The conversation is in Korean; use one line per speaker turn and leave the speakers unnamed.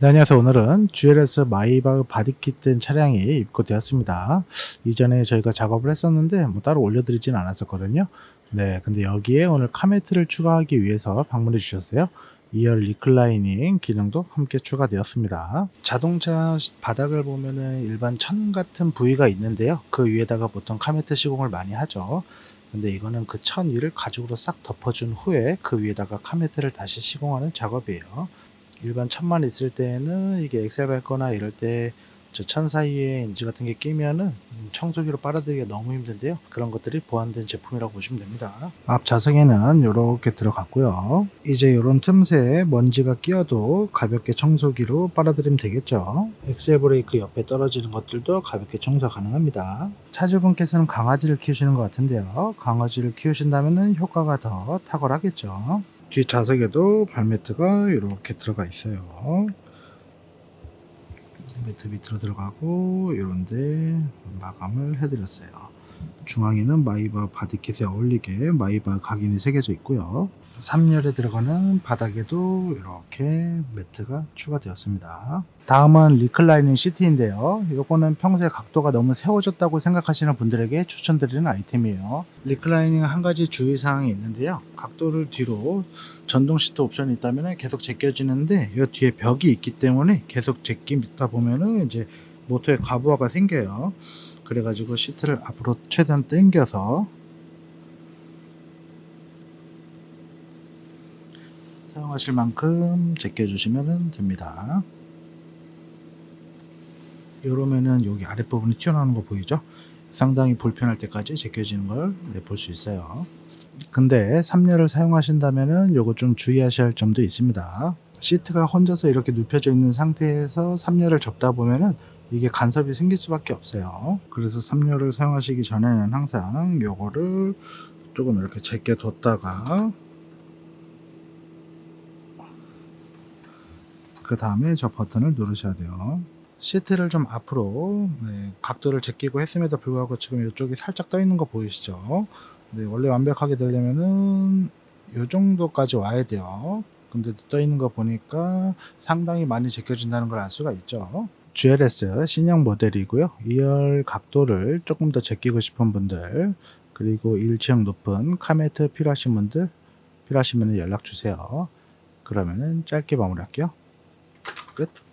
네, 안녕하세요. 오늘은 GLS 마이바흐 바디킷 된 차량이 입고되었습니다. 이전에 저희가 작업을 했었는데 뭐 따로 올려드리진 않았었거든요. 네, 근데 여기에 오늘 카메트를 추가하기 위해서 방문해 주셨어요. 2열 리클라이닝 기능도 함께 추가되었습니다. 자동차 바닥을 보면은 일반 천 같은 부위가 있는데요. 그 위에다가 보통 카메트 시공을 많이 하죠. 근데 이거는 그 천 위를 가죽으로 싹 덮어준 후에 그 위에다가 카메트를 다시 시공하는 작업이에요. 일반 천만 있을 때는 이게 엑셀 밟거나 이럴 때 저 천 사이에 인지 같은 게 끼면은 음, 청소기로 빨아들이기가 너무 힘든데요. 그런 것들이 보완된 제품이라고 보시면 됩니다. 앞 좌석에는 이렇게 들어갔고요. 이제 이런 틈새에 먼지가 끼어도 가볍게 청소기로 빨아들이면 되겠죠. 엑셀 브레이크 옆에 떨어지는 것들도 가볍게 청소 가능합니다. 차주분께서는 강아지를 키우시는 것 같은데요. 강아지를 키우신다면 효과가 더 탁월하겠죠. 뒤 좌석에도 발매트가 이렇게 들어가 있어요. 매트 밑으로 들어가고 이런데 마감을 해드렸어요. 중앙에는 마이바 바디킷에 어울리게 마이바 각인이 새겨져 있고요. 3열에 들어가는 바닥에도 이렇게 매트가 추가되었습니다. 다음은 리클라이닝 시트인데요. 이거는 평소에 각도가 너무 세워졌다고 생각하시는 분들에게 추천드리는 아이템이에요. 리클라이닝 한 가지 주의사항이 있는데요. 각도를 뒤로 전동 시트 옵션이 있다면 계속 제껴지는데 이 뒤에 벽이 있기 때문에 계속 제끼다 보면은 이제 모터에 과부하가 생겨요. 그래가지고 시트를 앞으로 최대한 당겨서 사용하실 만큼 제껴주시면 됩니다. 이러면은 여기 아랫부분이 튀어나오는 거 보이죠? 상당히 불편할 때까지 제껴지는 걸 볼 수 있어요. 근데 3열을 사용하신다면은 요거 좀 주의하셔야 할 점도 있습니다. 시트가 혼자서 이렇게 눕혀져 있는 상태에서 3열을 접다 보면은 이게 간섭이 생길 수밖에 없어요. 그래서 3열을 사용하시기 전에는 항상 요거를 조금 이렇게 제껴 뒀다가 그 다음에 저 버튼을 누르셔야 돼요. 시트를 좀 앞으로 네, 각도를 제끼고 했음에도 불구하고 지금 이쪽이 살짝 떠 있는 거 보이시죠? 네, 원래 완벽하게 되려면은 요 정도까지 와야 돼요. 근데 떠 있는 거 보니까 상당히 많이 제껴진다는 걸 알 수가 있죠. GLS 신형 모델이고요. 2열 각도를 조금 더 제끼고 싶은 분들 그리고 일체형 높은 카메트 필요하신 분들 필요하시면 연락 주세요. 그러면은 짧게 마무리할게요. Good.